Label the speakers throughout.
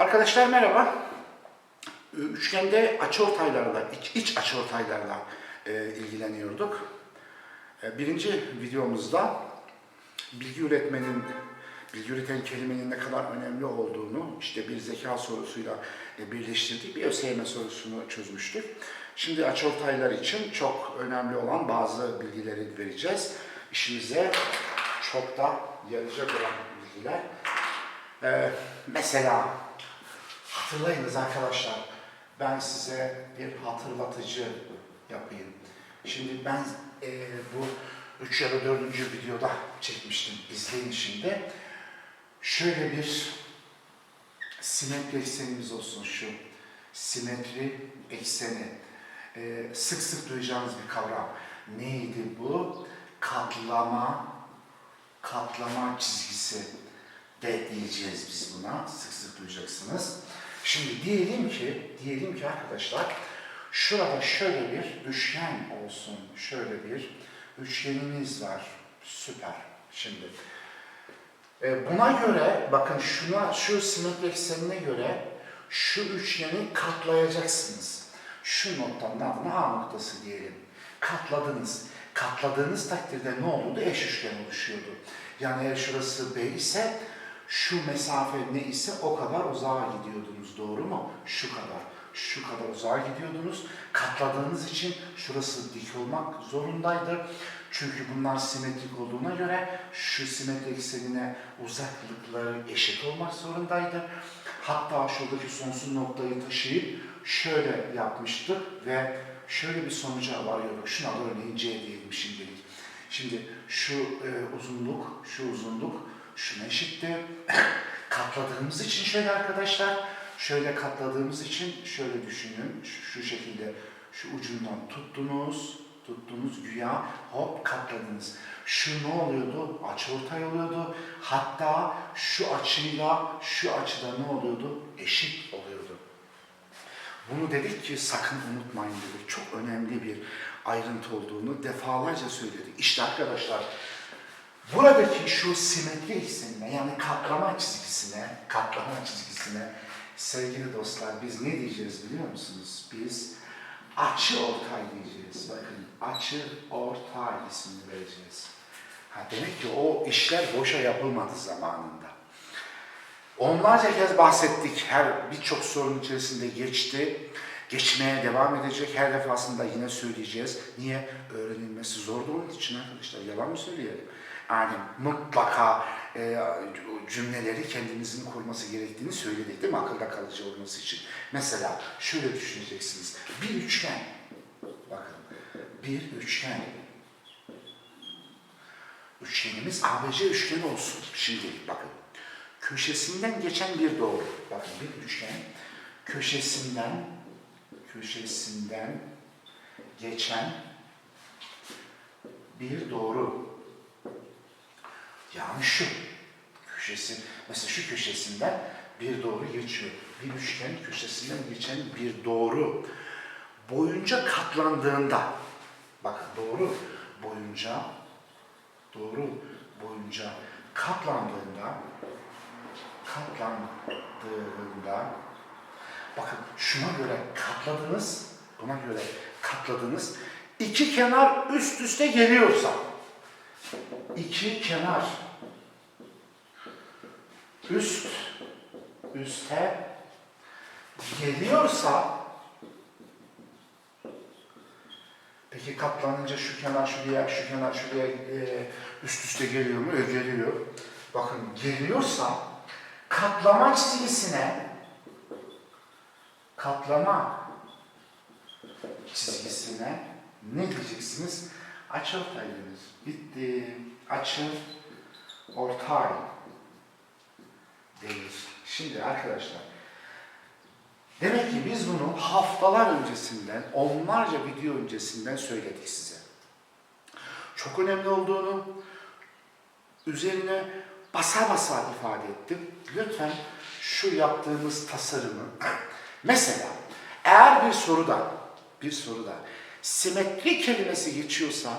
Speaker 1: Arkadaşlar merhaba. Üçgende açıortaylarla, iç, iç açıortaylarla e, ilgileniyorduk. E, birinci videomuzda bilgi üretmenin, bilgi üreten kelimenin ne kadar önemli olduğunu işte bir zeka sorusuyla e, birleştirdik. Bir ÖSYM sorusunu çözmüştük. Şimdi açıortaylar için çok önemli olan bazı bilgileri vereceğiz. İşimize çok da yarayacak olan bilgiler. Ee, mesela hatırlayınız arkadaşlar ben size bir hatırlatıcı yapayım. Şimdi ben e, bu üç ya da dördüncü videoda çekmiştim. İzleyin şimdi. Şöyle bir simetri eksenimiz olsun şu. Simetri ekseni. Ee, sık sık duyacağınız bir kavram. Neydi bu? Katlama, katlama çizgisi de diyeceğiz biz buna. Sık sık duyacaksınız. Şimdi diyelim ki, diyelim ki arkadaşlar, şurada şöyle bir üçgen olsun. Şöyle bir üçgenimiz var. Süper. Şimdi e, buna göre, bakın şuna, şu simetri eksenine göre şu üçgeni katlayacaksınız. Şu noktanın adına A noktası diyelim. Katladınız. Katladığınız takdirde ne olurdu? Eş üçgen oluşuyordu. Yani eğer şurası B ise şu mesafe ne ise o kadar uzağa gidiyordunuz. Doğru mu? Şu kadar. Şu kadar uzağa gidiyordunuz. Katladığınız için şurası dik olmak zorundaydı. Çünkü bunlar simetrik olduğuna göre şu simetri eksenine uzaklıkları eşit olmak zorundaydı. Hatta şuradaki sonsuz noktayı taşıyıp şöyle yapmıştık ve şöyle bir sonuca varıyorduk. Şuna da örneğin C diyelim şimdilik. Şimdi şu e, uzunluk, şu uzunluk şuna eşitti. katladığımız için şöyle arkadaşlar, şöyle katladığımız için şöyle düşünün. Şu, şu şekilde şu ucundan tuttunuz, tuttunuz güya hop katladınız. Şu ne oluyordu? Açıortay oluyordu. Hatta şu açıyla şu açıda ne oluyordu? Eşit oluyordu. Bunu dedik ki sakın unutmayın dedik. Çok önemli bir ayrıntı olduğunu defalarca söyledik. İşte arkadaşlar buradaki şu simetri eksenine yani katlama çizgisine, katlama çizgisine sevgili dostlar biz ne diyeceğiz biliyor musunuz? Biz açı ortay diyeceğiz. Bakın açı ortay ismini vereceğiz. Ha, demek ki o işler boşa yapılmadı zamanında. Onlarca kez bahsettik. Her birçok sorun içerisinde geçti. Geçmeye devam edecek. Her defasında yine söyleyeceğiz. Niye? Öğrenilmesi zor da onun için arkadaşlar. Yalan mı söyleyelim? Yani mutlaka e, cümleleri kendinizin kurması gerektiğini söyledik değil mi? Akılda kalıcı olması için. Mesela şöyle düşüneceksiniz. Bir üçgen. Bakın. Bir üçgen. Üçgenimiz ABC üçgeni olsun. Şimdi bakın köşesinden geçen bir doğru. Bakın bir üçgen köşesinden köşesinden geçen bir doğru. Yani şu köşesi mesela şu köşesinden bir doğru geçiyor. Bir üçgen köşesinden geçen bir doğru boyunca katlandığında bakın doğru boyunca doğru boyunca katlandığında katlandığında bakın şuna göre katladınız buna göre katladınız iki kenar üst üste geliyorsa iki kenar üst üste geliyorsa peki katlanınca şu kenar şuraya şu kenar şuraya e, üst üste geliyor mu? Evet, geliyor. Bakın geliyorsa katlama çizgisine katlama çizgisine ne diyeceksiniz? Açı ortay deriz. Bitti. Açı ortay denir. Şimdi arkadaşlar demek ki biz bunu haftalar öncesinden, onlarca video öncesinden söyledik size. Çok önemli olduğunu üzerine basa basa ifade ettim. Lütfen şu yaptığımız tasarımı mesela eğer bir soruda bir soruda simetri kelimesi geçiyorsa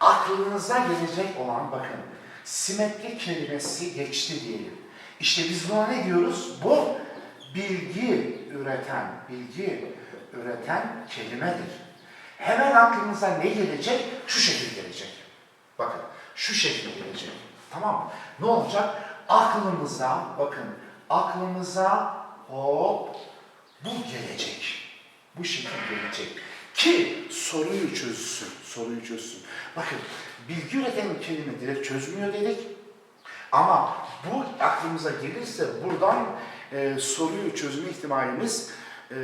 Speaker 1: aklınıza gelecek olan bakın simetri kelimesi geçti diyelim. İşte biz buna ne diyoruz? Bu bilgi üreten, bilgi üreten kelimedir. Hemen aklınıza ne gelecek? Şu şekil gelecek. Bakın, şu şekil gelecek. Tamam mı? Ne olacak? Aklımıza, bakın, aklımıza hop bu gelecek. Bu şekil gelecek. Ki soruyu çözsün, soruyu çözsün. Bakın, bilgi üreten kelime direkt çözmüyor dedik. Ama bu aklımıza gelirse buradan e, soruyu çözme ihtimalimiz e,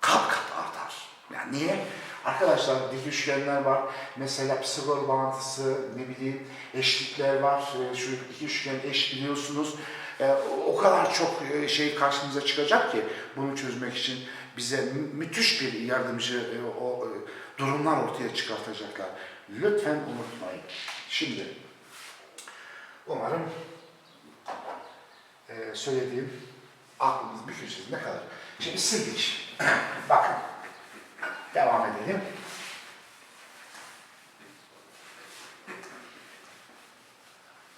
Speaker 1: kat kat artar. Yani niye? Arkadaşlar dik üçgenler var. Mesela Pisagor bağıntısı, ne bileyim eşlikler var. E, şu iki üçgen eş biliyorsunuz. E, o kadar çok e, şey karşımıza çıkacak ki bunu çözmek için bize mü- müthiş bir yardımcı e, o e, durumlar ortaya çıkartacaklar. Lütfen unutmayın. Şimdi umarım e, söylediğim aklınız bir köşesinde kalır. Şimdi sildik. Bakın. Devam edelim.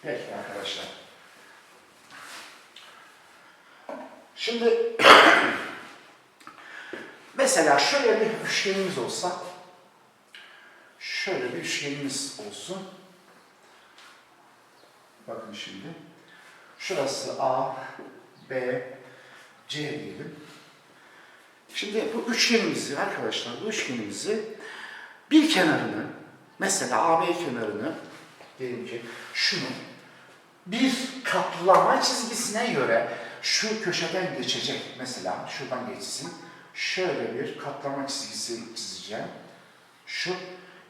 Speaker 1: Peki arkadaşlar. Şimdi mesela şöyle bir üçgenimiz olsa şöyle bir üçgenimiz olsun. Bakın şimdi. Şurası A, B, C diyelim. Şimdi bu üçgenimizi arkadaşlar, bu üçgenimizi bir kenarını, mesela AB kenarını, diyelim ki şunu bir katlama çizgisine göre şu köşeden geçecek. Mesela şuradan geçsin. Şöyle bir katlama çizgisi çizeceğim. Şu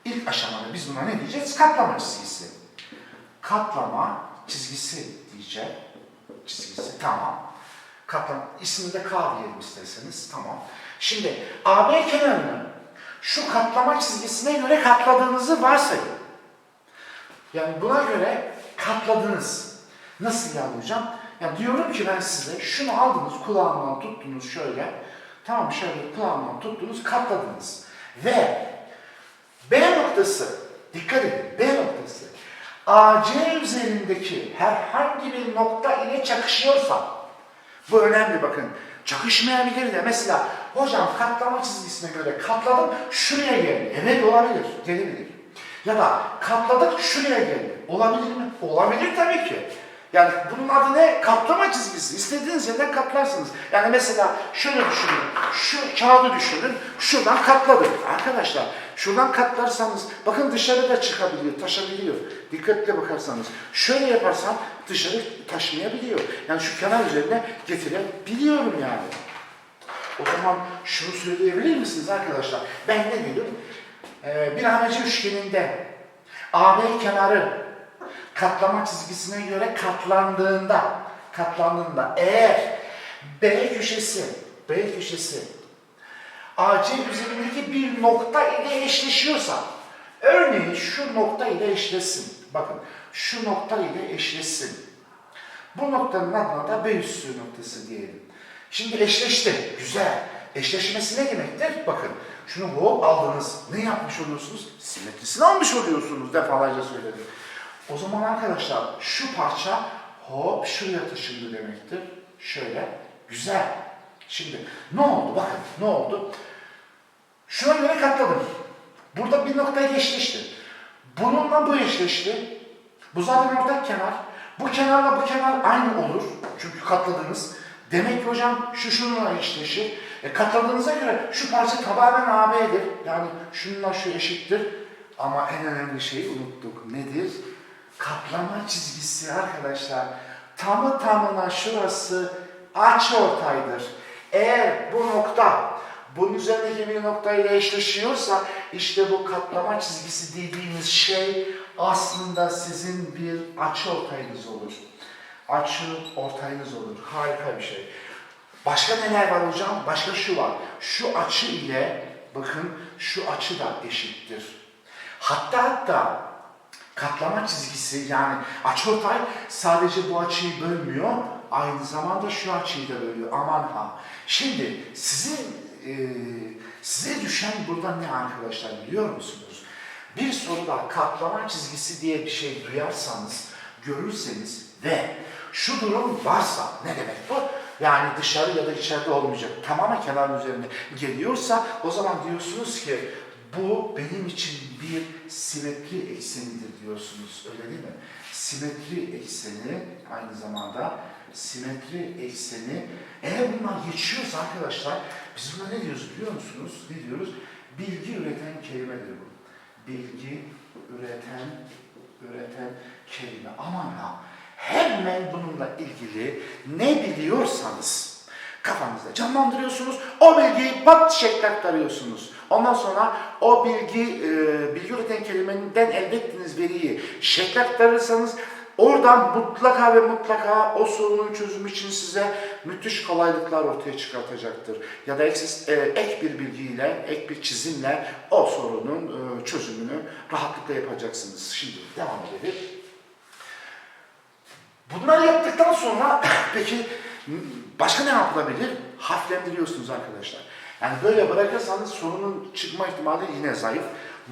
Speaker 1: ilk aşamada biz buna ne diyeceğiz? Katlama çizgisi. Katlama çizgisi diyeceğim. Çizgisi tamam. Katlam ismini de K diyelim isterseniz. Tamam. Şimdi AB kenarını şu katlama çizgisine göre katladığınızı varsayın. Yani buna göre katladınız. Nasıl yani hocam? Ya diyorum ki ben size şunu aldınız kulağımdan tuttunuz şöyle. Tamam şöyle kulağımdan tuttunuz katladınız. Ve B noktası dikkat edin B noktası AC üzerindeki herhangi bir nokta ile çakışıyorsa bu önemli bakın. Çakışmayabilir de mesela hocam katlama çizgisine göre katladım şuraya geldi. Evet olabilir. Gelebilir. Ya da katladık şuraya geldi. Olabilir mi? Olabilir tabii ki. Yani bunun adı ne? Katlama çizgisi. İstediğiniz yerden katlarsınız. Yani mesela şöyle düşünün. Şu kağıdı düşünün. Şuradan katladık. Arkadaşlar şuradan katlarsanız bakın dışarıda çıkabiliyor, taşabiliyor. Dikkatle bakarsanız. Şöyle yaparsam dışarı taşmayabiliyor. Yani şu kenar üzerine getirebiliyorum yani. O zaman şunu söyleyebilir misiniz arkadaşlar? Ben ne dedim? Ee, bir ABC üçgeninde AB kenarı katlama çizgisine göre katlandığında katlandığında eğer B köşesi B köşesi AC üzerindeki bir nokta ile eşleşiyorsa örneğin şu nokta ile eşleşsin. Bakın şu nokta ile eşleşsin. Bu noktanın adına da B üssü noktası diyelim. Şimdi eşleşti. Güzel. Eşleşmesi ne demektir? Bakın şunu hop aldınız. Ne yapmış oluyorsunuz? Simetrisini almış oluyorsunuz defalarca söyledim. O zaman arkadaşlar şu parça hop şuraya taşındı demektir. Şöyle. Güzel. Şimdi ne oldu? Bakın ne oldu? Şuna göre katladım. Burada bir noktayla eşleşti. Bununla bu eşleşti. Bu zaten ortak kenar. Bu kenarla bu kenar aynı olur. Çünkü katladınız. Demek ki hocam şu şununla eşleşir. E, katladığınıza göre şu parça tamamen AB'dir. Yani şununla şu eşittir. Ama en önemli şeyi unuttuk. Nedir? Katlama çizgisi arkadaşlar. Tamı tamına şurası açıortaydır. Eğer bu nokta bunun üzerindeki bir noktayla eşleşiyorsa işte bu katlama çizgisi dediğimiz şey aslında sizin bir açı ortayınız olur. Açı ortayınız olur. Harika bir şey. Başka neler var hocam? Başka şu var. Şu açı ile bakın şu açı da eşittir. Hatta hatta katlama çizgisi yani açıortay sadece bu açıyı bölmüyor. Aynı zamanda şu açıyı da bölüyor. Aman ha. Şimdi sizin e, size düşen burada ne arkadaşlar biliyor musunuz? Bir soruda katlama çizgisi diye bir şey duyarsanız, görürseniz ve şu durum varsa ne demek bu? yani dışarı ya da içeride olmayacak. Tamamen kenarın üzerine geliyorsa o zaman diyorsunuz ki bu benim için bir simetri eksenidir diyorsunuz. Öyle değil mi? Simetri ekseni aynı zamanda simetri ekseni eğer bunlar geçiyorsa arkadaşlar biz buna ne diyoruz biliyor musunuz? Ne diyoruz? Bilgi üreten kelimedir bu. Bilgi üreten üreten kelime. Aman ha hemen bununla ilgili ne biliyorsanız kafanızda canlandırıyorsunuz. O bilgiyi pat şekle aktarıyorsunuz. Ondan sonra o bilgi, e, bilgi üreten kelimenden elde ettiğiniz veriyi şekle aktarırsanız oradan mutlaka ve mutlaka o sorunun çözümü için size müthiş kolaylıklar ortaya çıkartacaktır. Ya da ek, e, ek bir bilgiyle, ek bir çizimle o sorunun e, çözümünü rahatlıkla yapacaksınız. Şimdi devam edelim. Bunları yaptıktan sonra peki başka ne yapılabilir? Harflendiriyorsunuz arkadaşlar. Yani böyle bırakırsanız sorunun çıkma ihtimali yine zayıf.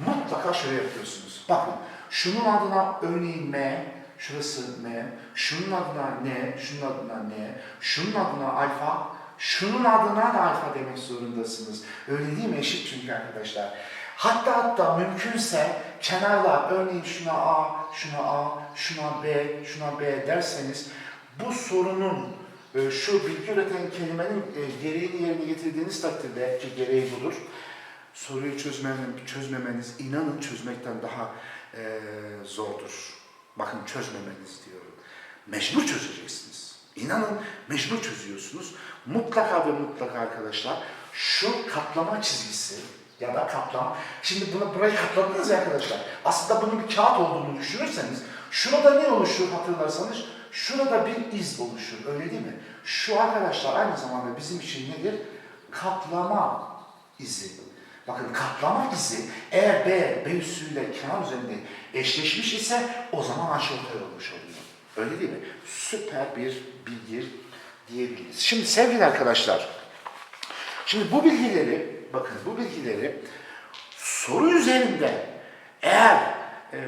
Speaker 1: Mutlaka şöyle yapıyorsunuz. Bakın şunun adına örneğin M, şurası M, şunun adına N, şunun adına N, şunun adına alfa, şunun adına da alfa demek zorundasınız. Öyle değil mi? Eşit çünkü arkadaşlar. Hatta hatta mümkünse kenarlar örneğin şuna A, şuna A, şuna B, şuna B derseniz bu sorunun e, şu bilgi üreten kelimenin e, gereğini yerine getirdiğiniz takdirde ki gereği budur. Soruyu çözmenin, çözmemeniz inanın çözmekten daha e, zordur. Bakın çözmemeniz diyorum. Mecbur çözeceksiniz. İnanın mecbur çözüyorsunuz. Mutlaka ve mutlaka arkadaşlar şu katlama çizgisi ya da katlama. Şimdi bunu burayı katladınız ya arkadaşlar. Aslında bunun bir kağıt olduğunu düşünürseniz şurada ne oluşur hatırlarsanız şurada bir iz oluşur. Öyle değil mi? Şu arkadaşlar aynı zamanda bizim için nedir? Katlama izi. Bakın katlama izi eğer B, B üssüyle kenar üzerinde eşleşmiş ise o zaman aşırı olmuş oluyor. Öyle değil mi? Süper bir bilgi diyebiliriz. Şimdi sevgili arkadaşlar, şimdi bu bilgileri, bakın bu bilgileri soru üzerinde eğer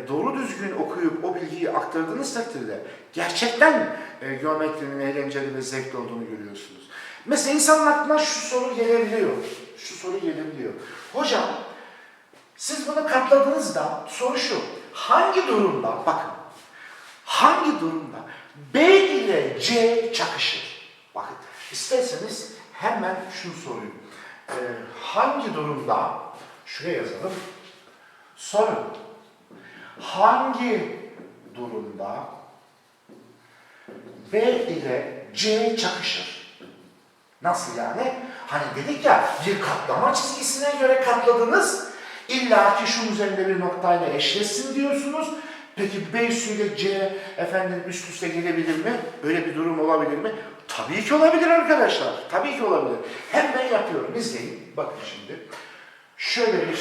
Speaker 1: doğru düzgün okuyup o bilgiyi aktardığınız takdirde gerçekten e, geometrinin eğlenceli ve zevkli olduğunu görüyorsunuz. Mesela insanın aklına şu soru gelebiliyor. Şu soru gelebiliyor. Hocam siz bunu katladığınızda soru şu. Hangi durumda bakın hangi durumda B ile C çakışır? Bakın isterseniz hemen şunu sorayım. Ee, hangi durumda şuraya yazalım. Soru. Hangi durumda B ile C çakışır? Nasıl yani? Hani dedik ya bir katlama çizgisine göre katladınız. İlla ki şunun üzerinde bir noktayla eşleşsin diyorsunuz. Peki B üssüyle C efendim üst üste gelebilir mi? Böyle bir durum olabilir mi? Tabii ki olabilir arkadaşlar. Tabii ki olabilir. Hem ben yapıyorum. İzleyin. Bakın şimdi. Şöyle bir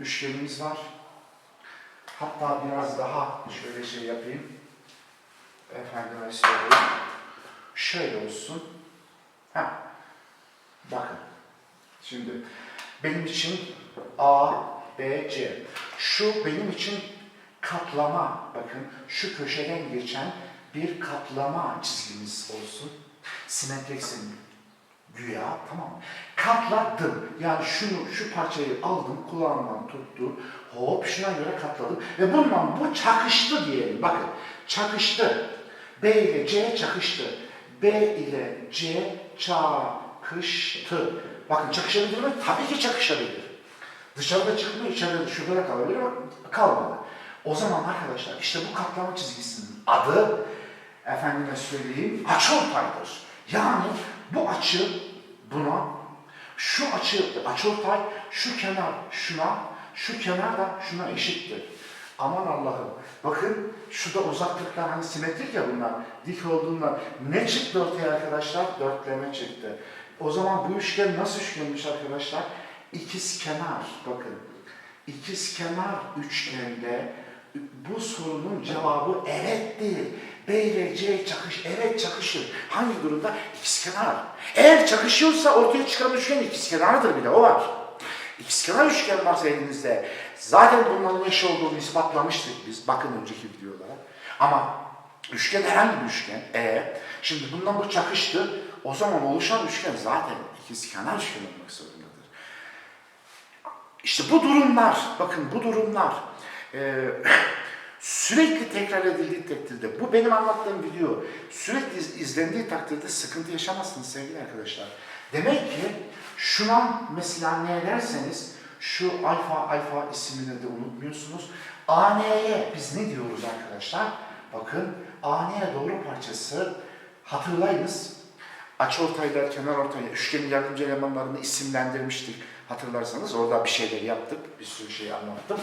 Speaker 1: üçgenimiz var. Hatta biraz daha şöyle şey yapayım. Efendime söyleyeyim. Şöyle olsun. Ha. Bakın. Şimdi benim için A, B, C. Şu benim için katlama. Bakın şu köşeden geçen bir katlama çizgimiz olsun. Simetriksin güya tamam? Katladım. Yani şunu, şu parçayı aldım, kulağımdan tuttu. Hop şuna göre katladım. Ve bundan bu çakıştı diyelim. Bakın çakıştı. B ile C çakıştı. B ile C çakıştı. Bakın çakışabilir mi? Tabii ki çakışabilir. Dışarıda çıkmıyor, içeride şurada da kalabilir ama kalmadı. O zaman arkadaşlar işte bu katlama çizgisinin adı efendime söyleyeyim açıortaydır. Yani bu açı buna, şu açı açıortay, şu kenar şuna, şu kenar da şuna eşittir. Aman Allah'ım. Bakın şurada uzaklıklar hani simetrik ya bunlar. Dik olduğundan ne çıktı ortaya arkadaşlar? Dörtleme çıktı. O zaman bu üçgen nasıl üçgenmiş arkadaşlar? İkiz kenar. Bakın. İkiz kenar üçgende bu sorunun cevabı evet değil. B ile C çakış, evet çakışır. Hangi durumda? İkizkenar. Eğer çakışıyorsa ortaya çıkan üçgen ikizkenardır bile o var. İkizkenar üçgen varsa elinizde zaten bunların eş olduğunu ispatlamıştık biz bakın önceki videolara. Ama Üçgen herhangi bir üçgen. E. Şimdi bundan bu çakıştı. O zaman oluşan üçgen zaten ikizkenar üçgen olmak zorundadır. İşte bu durumlar, bakın bu durumlar e, sürekli tekrar edildiği takdirde, bu benim anlattığım video sürekli iz- izlendiği takdirde sıkıntı yaşamazsınız sevgili arkadaşlar. Demek ki şuna mesela ne derseniz şu alfa alfa isimini de unutmuyorsunuz. AN'ye biz ne diyoruz arkadaşlar? Bakın AN'ye doğru parçası hatırlayınız. Açıortaylar, kenarortaylar, üçgenin yardımcı elemanlarını isimlendirmiştik. Hatırlarsanız orada bir şeyler yaptık, bir sürü şey anlattım.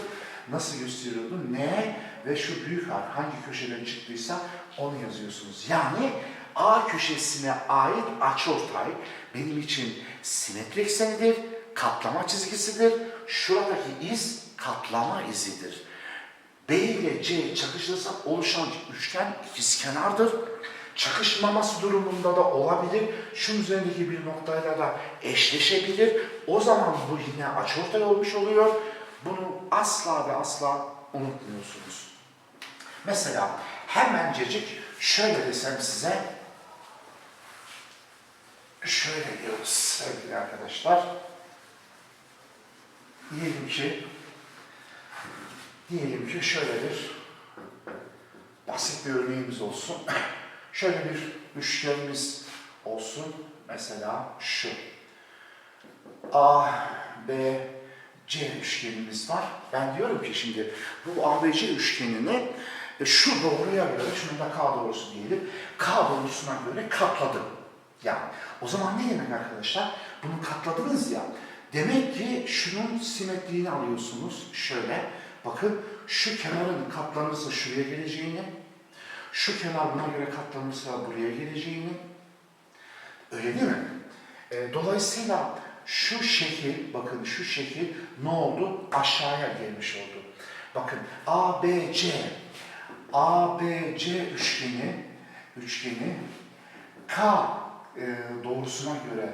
Speaker 1: Nasıl gösteriyordu? Ne ve şu büyük harf hangi köşeden çıktıysa onu yazıyorsunuz. Yani A köşesine ait açıortay benim için simetri eksenidir, katlama çizgisidir. Şuradaki iz katlama izidir. B ile C çakışırsa oluşan üçgen ikizkenardır. Çakışmaması durumunda da olabilir. Şunun üzerindeki bir noktayla da eşleşebilir. O zaman bu yine açıortay olmuş oluyor. Bunu asla ve asla unutmuyorsunuz. Mesela hemencecik şöyle desem size şöyle diyoruz sevgili arkadaşlar. Diyelim ki Diyelim ki şöyle bir basit bir örneğimiz olsun. Şöyle bir üçgenimiz olsun. Mesela şu. A, B, C üçgenimiz var. Ben diyorum ki şimdi bu A, B, C üçgenini e, şu doğruya göre, şunu da K doğrusu diyelim, K doğrusuna göre katladım. Yani o zaman ne demek arkadaşlar? Bunu katladınız ya. Demek ki şunun simetriğini alıyorsunuz. Şöyle. Bakın şu kenarın katlanırsa şuraya geleceğini, şu kenar buna göre katlanırsa buraya geleceğini. Öyle değil mi? E, dolayısıyla şu şekil, bakın şu şekil ne oldu? Aşağıya gelmiş oldu. Bakın ABC, ABC üçgeni, üçgeni K e, doğrusuna göre,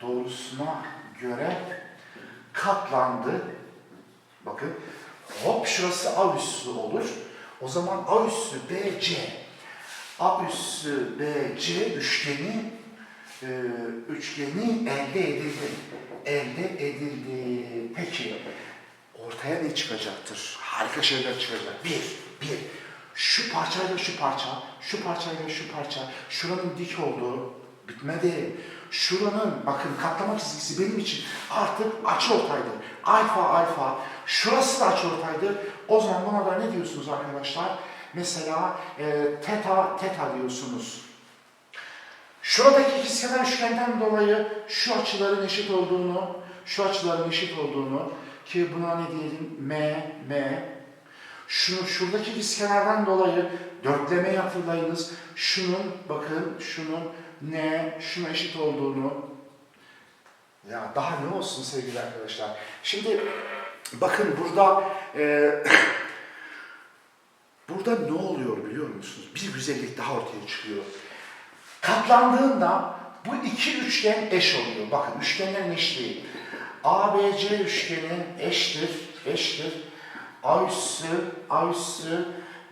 Speaker 1: doğrusuna göre katlandı. Bakın hop şurası A üssü olur. O zaman A üssü BC, A üssü BC üçgeni e, üçgeni elde edildi. Elde edildi. Peki ortaya ne çıkacaktır? Harika şeyler çıkacak. Bir, bir. Şu parçayla şu parça, şu parçayla şu parça, şuranın dik olduğu bitmedi. Şuranın bakın katlama çizgisi benim için artık açıortaydır. Alfa alfa. Şurası da açıortaydır. O zaman buna da ne diyorsunuz arkadaşlar? Mesela e, teta teta diyorsunuz. Şuradaki ikizkenar üçgenden dolayı şu açıların eşit olduğunu, şu açıların eşit olduğunu ki buna ne diyelim? M, M. Şunu şuradaki ikizkenardan dolayı dörtlemeyi hatırlayınız. Şunun bakın şunun ne, şuna eşit olduğunu. Ya daha ne olsun sevgili arkadaşlar. Şimdi bakın burada e, burada ne oluyor biliyor musunuz? Bir güzellik daha ortaya çıkıyor. Katlandığında bu iki üçgen eş oluyor. Bakın üçgenlerin eşliği. ABC üçgeni eştir, eştir. A üssü, A üssü,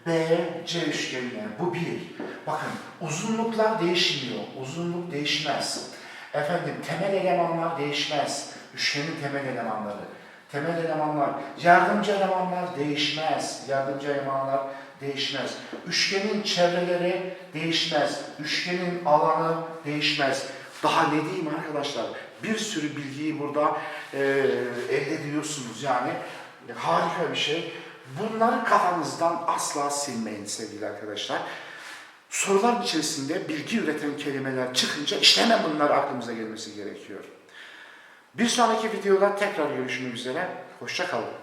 Speaker 1: BC üçgenine. Bu bir. Bakın uzunluklar değişmiyor. Uzunluk değişmez. Efendim temel elemanlar değişmez. Üçgenin temel elemanları. Temel elemanlar, yardımcı elemanlar değişmez. Yardımcı elemanlar değişmez. Üçgenin çevreleri değişmez. Üçgenin alanı değişmez. Daha ne diyeyim arkadaşlar? Bir sürü bilgiyi burada e, elde ediyorsunuz. Yani harika bir şey. Bunları kafanızdan asla silmeyin sevgili arkadaşlar. Sorular içerisinde bilgi üreten kelimeler çıkınca işte hemen bunlar aklımıza gelmesi gerekiyor. Bir sonraki videoda tekrar görüşmek üzere. Hoşça kalın.